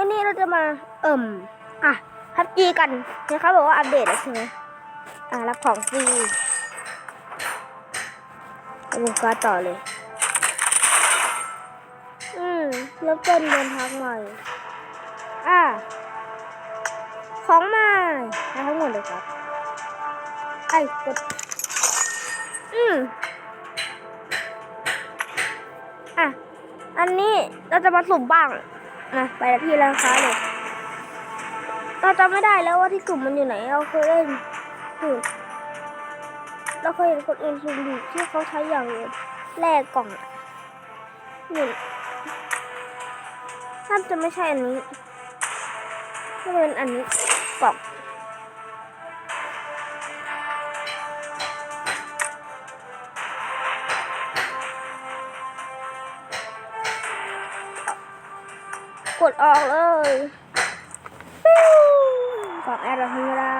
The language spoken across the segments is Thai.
วันนี้เราจะมาเอิ่มอะพับจีกันนะคะบอกว่าอัปเดตใช่ไหมอะรับของฟรีเอาลงการต่อเลย อืมแล้วเป็นเดินทางใหม่อะของใหม่ทั้งหมดเลยครับไอ้กดอืมอะ อันนี้เราจะมาสุ่มบ้าง นะไปที่ร้านค้าเลยเราจำไม่ได้แล้วว่าที่กลุ่มมันอยู่ไหน เราเคยเล่นถูกเราเคยเห็นคนอื่นสุ่มดูที่เขาใช้อย่างแรกกล่องหนึ่งน่าจะไม่ใช่อันนี้น่าเป็นอันนี้กล่อง กดออกเลยปิวกล่องแอร์ธรรมดา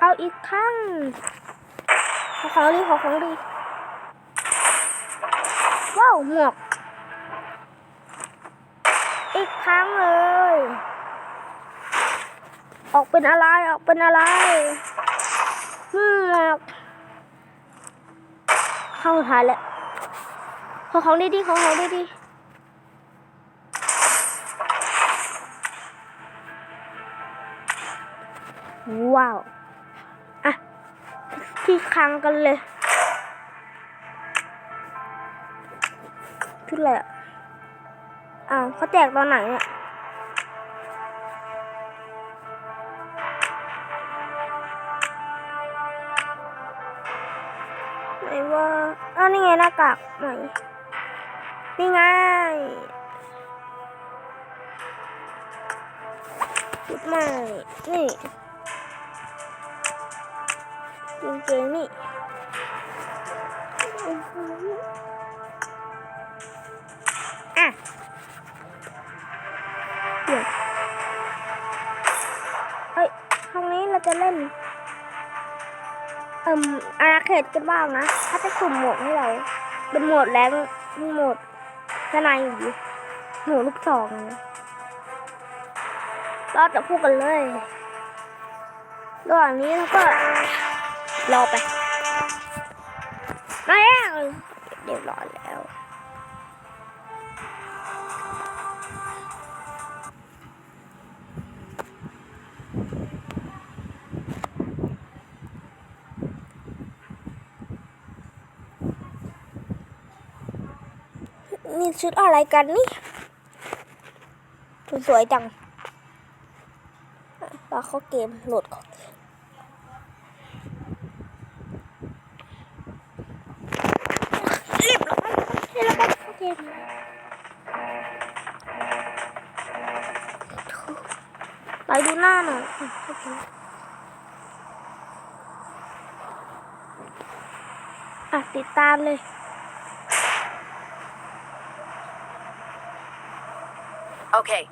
เอาอีกครั้งขอของดีขอของดี ว้าวหมวก อีกครั้งเลย ออกเป็นอะไรออกเป็นอะไรหมวก ข้าสุดท้ายแล้วขอของดีๆขอของดีๆว้าว อะ ที่คลังกันเลยชุดอะไรอะอ้าวเขาแจกตอนไหนเนี่ย ว่าอ้าวนี่ไงหน้ากากใหม่นี่ไงชุดใหม่นี่จริงๆนี่อื้อหืออะเดี๋ยวเฮ้ย ครั้งนี้เราจะเล่น เอ่มอาณาเขตกันบ้างนะถ้าจะสุ่มหมดให้เราเป็นหมดแรงหมดทนายอยู่หมดลูกสองนะเราจะพูดกันเลยระหว่างนี้เราก็รอไปมาแล้วเดี๋ยวรอเลย ชุดอะไรกันนี่สวยจังเราเข้าเกมโหลดเข้าเกมรีบแล้วนี่แล้วก็เข้าเกมไปดูหน้าหน่อยอะเข้าเกมอะติดตามเลย Okay,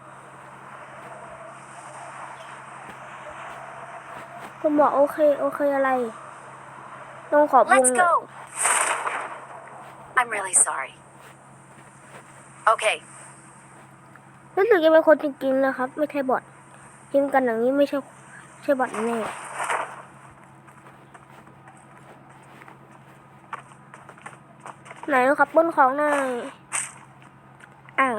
คุณบอกโอเค โอเคอะไร ต้องขอบวง let's go. I'm really sorry. Okay, รู้สึกจะเป็นคนจริงๆนะครับ ไม่ใช่บอทพิมพ์กันอย่างนี้ไม่ใช่ไม่ใช่บอทแน่ไหนนะครับบนของหน่อยอ้าว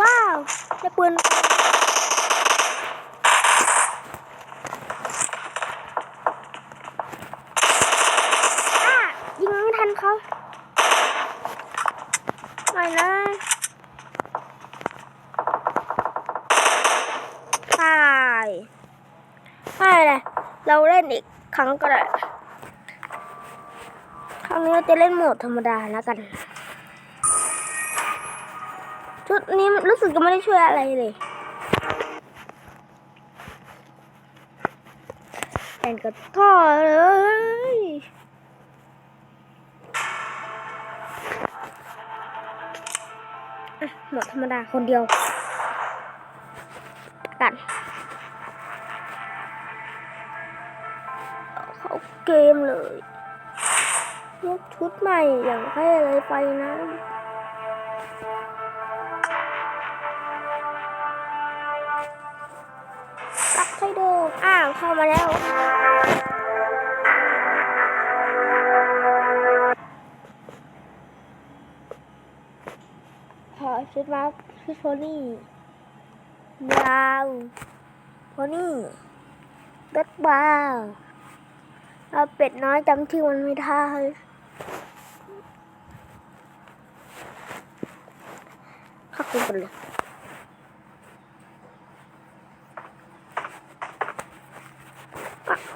ว้าวได้ปื นอ้ายิงไม่ทันเขาไม่นะตายไม่เลยเราเล่นอีกครั้งก็ได้ ครั้งนี้เราจะเล่นโหมดธรรมดาแล้วกัน ชุดนี้รู้สึกจะไม่ได้ช่วยอะไรเลยแต่งกับท่อเลยอะหมดธรรมดาคนเดียวกันเขาเกมเลยยกชุดใหม่อย่างเท่เลยไปนะ ขอชุดมาชุดโพนี่บราวโพนี่เบ็ดบราเราเป็ดน้อยจำชื่อมันไม่ได้เข้าคุกันเลยอะ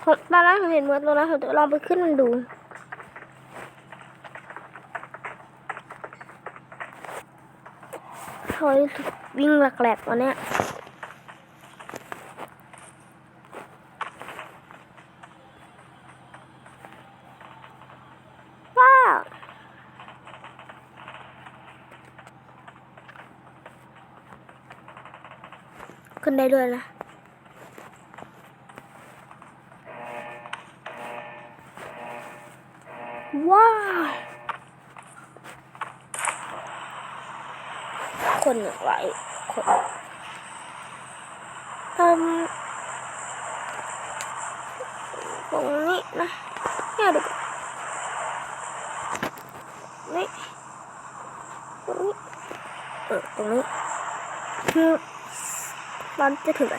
ผมตอนแรกผมเห็นหมือนตัวนั้นผมจะลองไปขึ้นมันดู เฮ้ยวิ่งแหลกๆวันเนี้ยว้าวขึ้นได้ด้วยนะ คนหลายคนทำตรงนี้นะเนี่ยดูนนี่ตรงนี้เออตรงนี้คือมันจะถึงไหน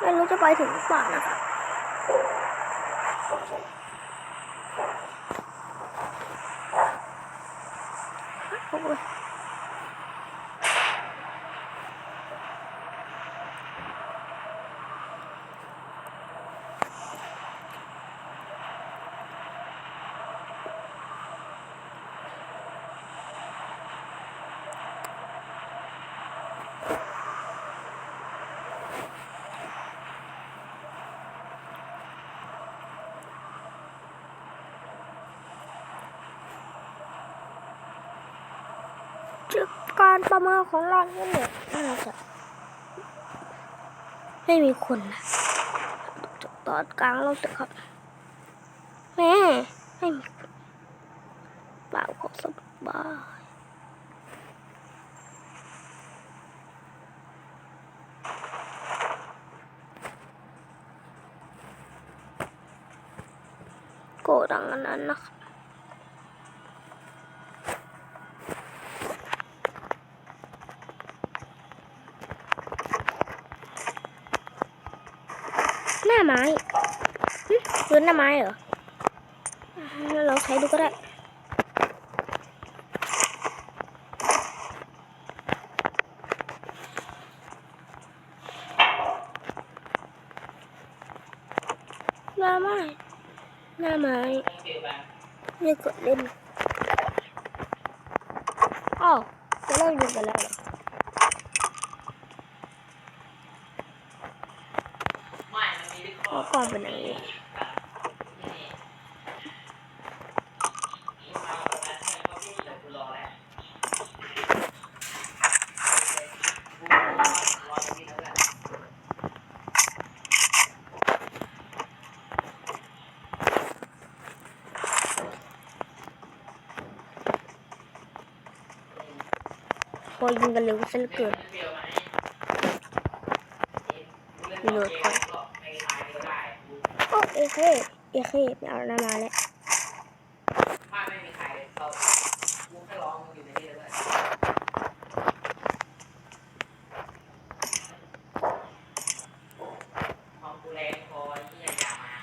ไม่รู้จะไปถึงหรือเปล่านะคะ โอ้ยจา การประเมินของเราเนี่ยน่าจะไม่มีคนนะจตอนกลางเราจะครับ แม่ไม่มีคนเปล่าขอสบายโกดังอันนั้นนะครับ หน้าไม้หึพื้น หน้าไม้เหรออ่าเราใช้ดูก็ได้หน้าไม้หน้าไม้ไม่กดเล่นอ้าวจะเลิกดูกันแล้วเหรอเมื่อก่อนเป็นอย่างนี้ ยิงกันเร็วซะเหลือเกินมีโหลดก่อนโอ้เอเคเอเคไม่เอาหน้ามาแล้ว ไม่ไม่มีใครเขากูแค่ร้องอยู่ในนี้เลยของกูแรงพอที่จะยามา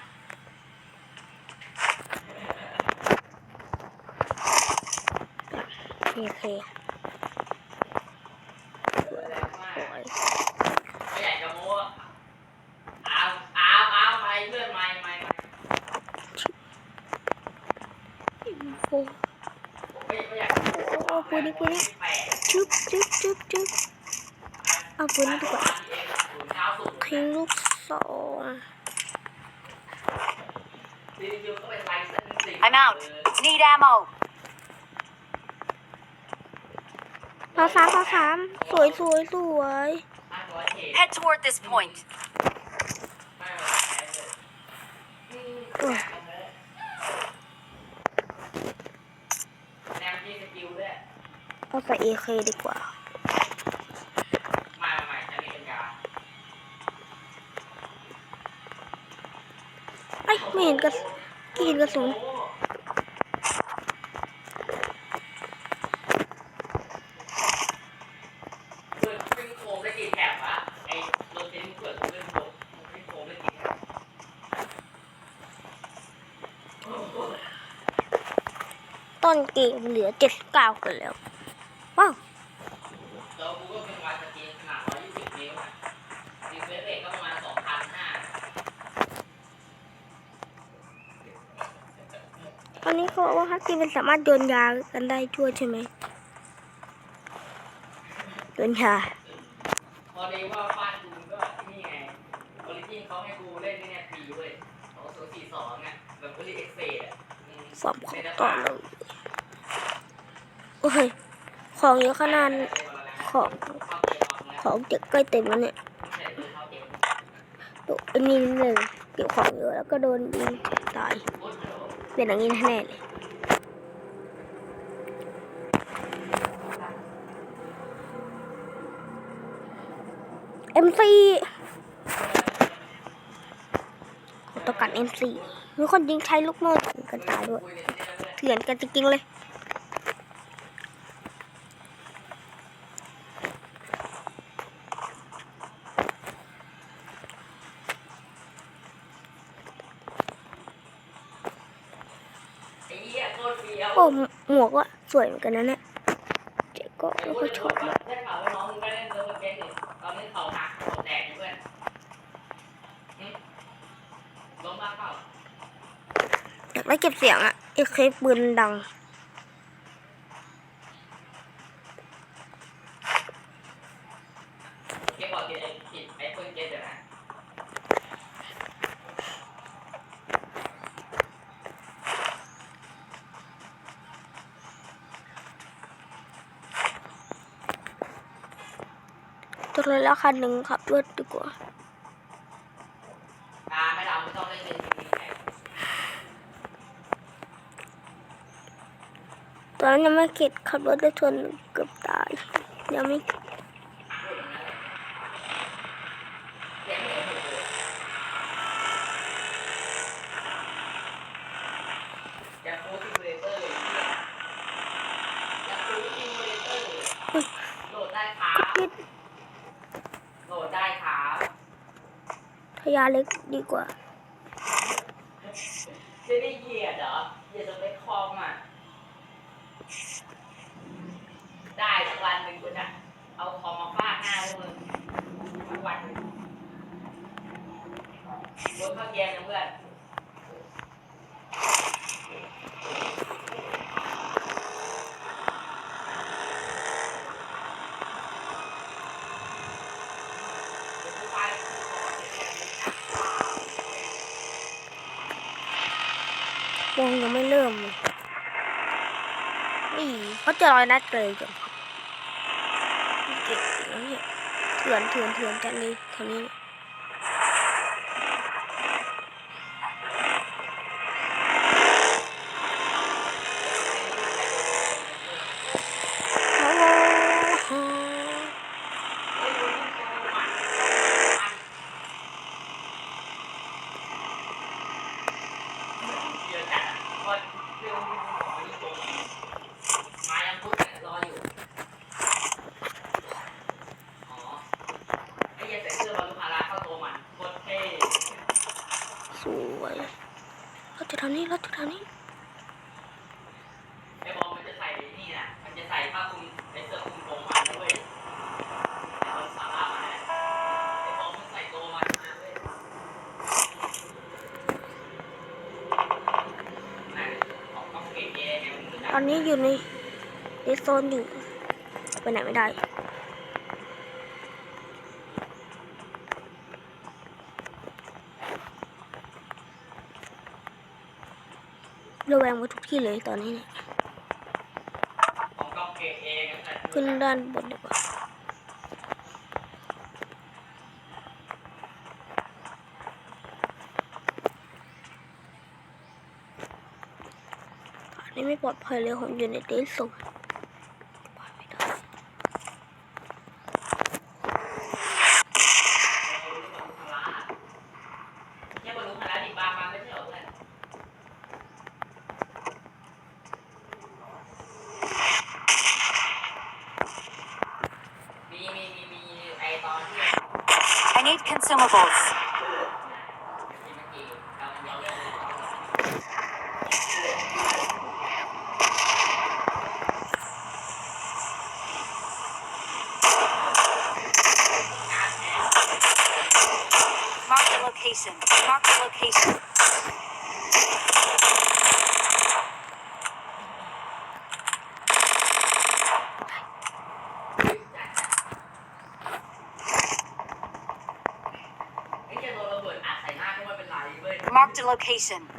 เอเค แรงมาก โอ้ย ไม่อยากจะโม้อ้าวอ้าวอ้าวไม่เพื่อนไม่ไม่ โอ้ ไม่ไม่อยาก โอ้ปืนนี้ปืนนี้แปดชึบชึบชึบชึบเอาปืนนี้ดีกว่าเก้าสุดทิ้งลูกสองจริงๆก็เป็นไลฟ์เส้นสิ I'm out. Need ammo. พอสามพอสามสวยสวยสวยห้าร้อยเท Head toward this point. ไม่เอาแพ้เลยอืม โอ้ย แนวที่สกิลด้วย เอเคดีกว่ามาใหม่จะมีปัญญาไอ้ไม่เห็นกระสกินกระสุนเห็นโคมได้กี่แถบวะไอ้รถเต็นท์เปิดเป็นโคมเป็นโคมได้กี่แถบต้นเกมเหลือเจ็ดเก้ากันแล้ว อันนี้เขาบอกว่าฮัตตีมันสามารถโยนยากันได้ช่วยใช่ไหมโยนยาพอดีว่าบ้านกูก็นี่ไงออริจินเขาให้กูเล่นนี่เนี่ยฟรีเว้ยสองศูนย์สี่สองอะแบบกูเรียกเอ็กเซดอะอืมสอบของต่อเลยโอ้ยของเยอะขนาดของเข้าเกมออกนะของเจ็กใกล้เต็มแล้วเนี่ยใส่ปืนเข้าเกมดูอันนี้นิดหนึ่งเก็บของเยอะแล้วก็โดนยิงตายโอ้โห เป็นอย่างนี้แน่เลย MC ต้องการ MC มีคนยิงใช้ลูกโม่กันตายด้วยเถื่อนกันจริงๆเลย โอ้โอ้หมวกอะสวยเหมือนกันนะเนี่ยเจ๊ก็ไม่ค่อยชอบเลยได้ข่าวว่าน้องมึงไปเล่นเซิร์ฟเวอร์เกมนี่ตอนนี้เขากอยู่เพื่อนหึล้มบ้างเปล่าอยากได้เก็บเสียงอะไอ้เคปปืนดัง คันหนึ่งขับรถดีกว่าตาไม่เราไม่ต้องเล่นนั้นยังไม่เก็บขับรถได้ชนเกือบตายยังไม่พูดอย่างนั้นเลยเกมไม่ถูกเลยอยากโพสต์ซิมูเลเตอร์เลยอยากโพสต์ซิมูเลเตอร์โหลดได้ครับ คิด โหลดได้ครับ ทยาเล็กดีกว่าจะได้เหยียดเหรอเหยียดจะไปคอมอะ ได้สักวันหนึ่งกูจะเอาคอมมาฟาดหน้าพวกมึงสักวันหนึ่งโดนข้าวแกงนะเพื่อนเดี๋ยวกูไป วงยังไม่เริ่มเลยนี่เขาจะลอยนัดเลยจังเก่งเถื่อนเถื่อนเถื่อนจังเลยแถวนี้ ตอนนี้อยู่ในเดโซนอยู่ไปไหนไม่ได้ระแวงไปทุกที่เลยตอนนี้เนี่ยขึ้นด้านบนดีกว่า ปลอดภัยเลยผมอยู่ในที่สูง I need consumables. location.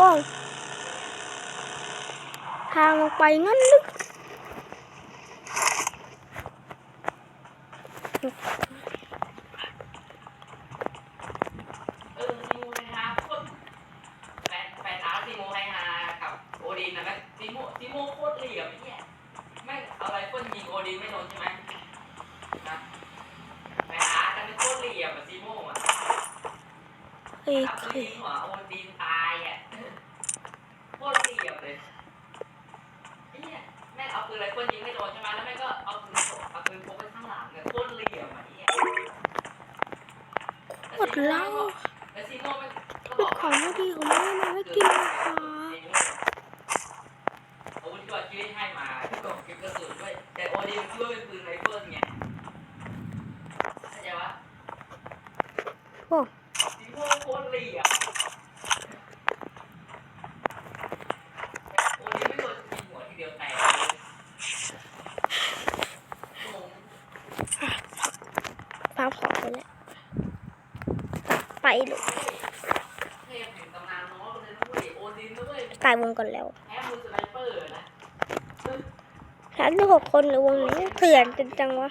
ว้าวทางลงไปงั้นลึก ก่อนแล้วสามสิบหกคนหรือวงนี้เถื่อนจริงจังวะ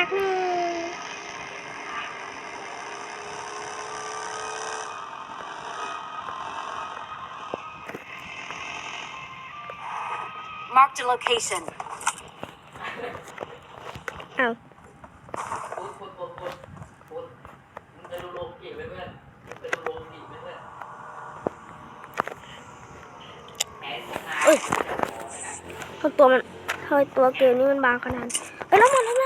ากหนึ่ง location เอ้ยทำตัวมันทำตัวเกมนี่มันบางขนาดเอ้ยแล้วมันทำไม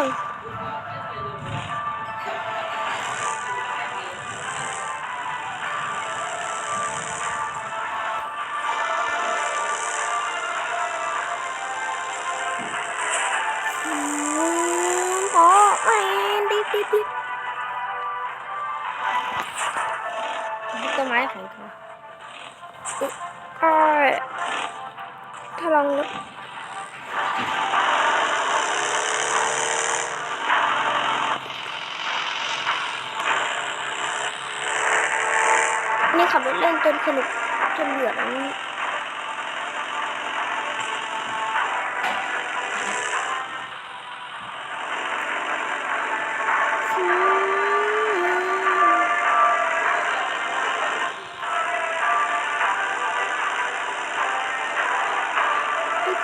Oh. นุกจนเหลือนี้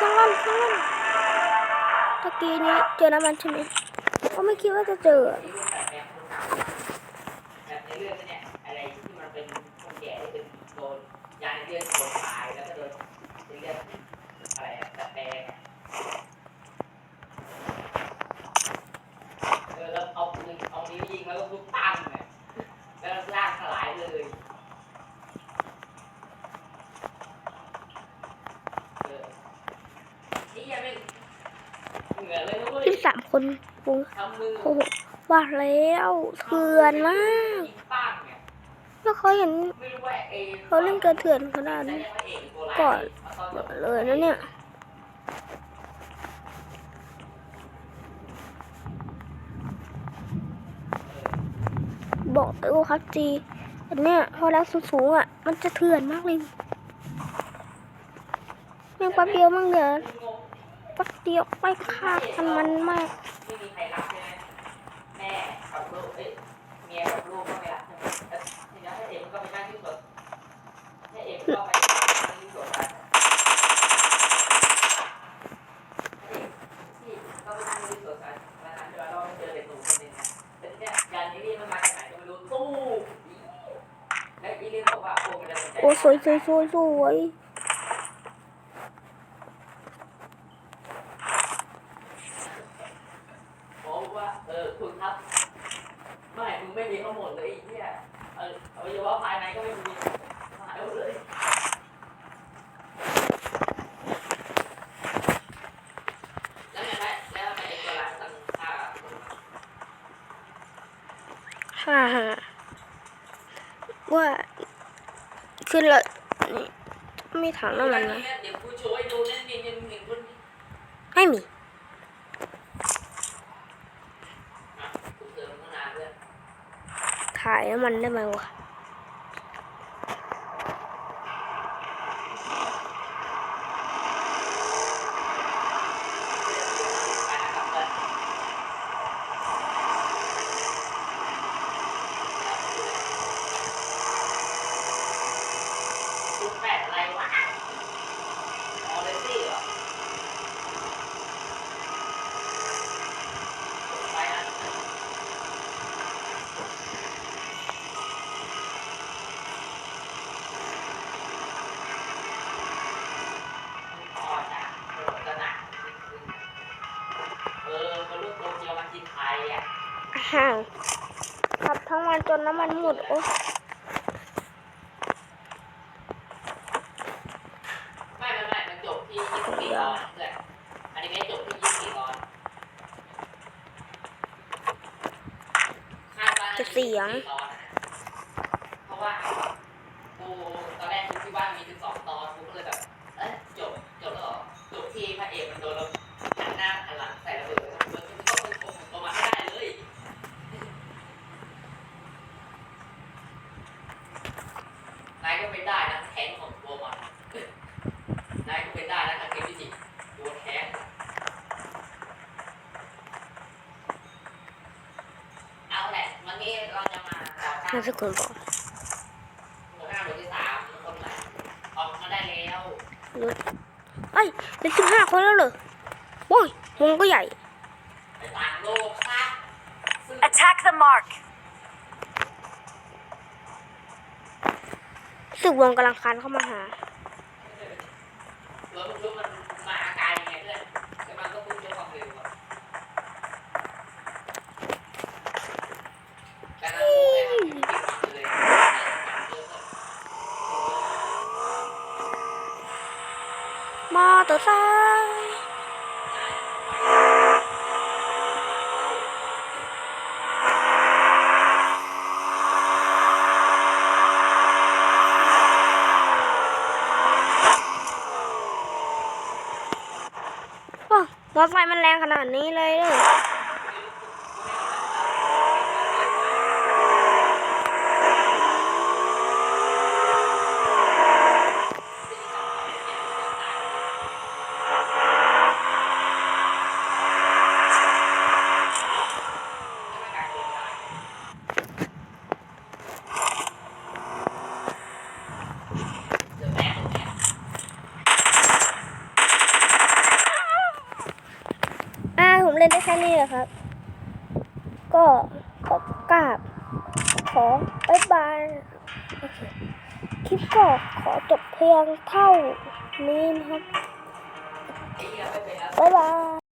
ข้างล่างช่างตะกี้นี้เจอน้ำมันใช่ไหมก็ไม่คิดว่าจะเจอ โอ้โหว่าแล้วเถื่อนมาก แล้วเขาเห็นเขาเล่นกระเถื่อนขนาดนี้ก่อนเลยนะเนี่ยบอกโอ้ครับจีอันเนี้ยพอแล้งสูงอะ มันจะเถื่อนมากเลยยังแป๊บเดียวมั้งเดี๋ยวแป๊บเดียวไปฆ่ากันมันมาก โอ้สวยสวยสวยสวยบอกว่าเออคุณครับ ไม่มึงไม่มีข้อมูลเลยไอ้เนี่ยเอออวัยวะภายในก็ไม่มี ขึ้นแล้วนี่มีถังน้ำมันไหมไม่มีถ่ายน้ำมันได้ไหมวะ น้ำมันหมดโอ้ไม่ไม่ไม่มันจบที่ยี่สิบสี่ตอนเพื่อันนี้ไม่จบที่ยี่สิบสี่ตอนจะเสียง้ามสกคนก่อนรถไอ้เป็นสิบห้าคนแล้วเหรอโว้ยวงก็ใหญ่ attack the mark สึกวงกำลังคันเข้ามาหา มอไซค์มันแรงขนาดนี้เลยเลย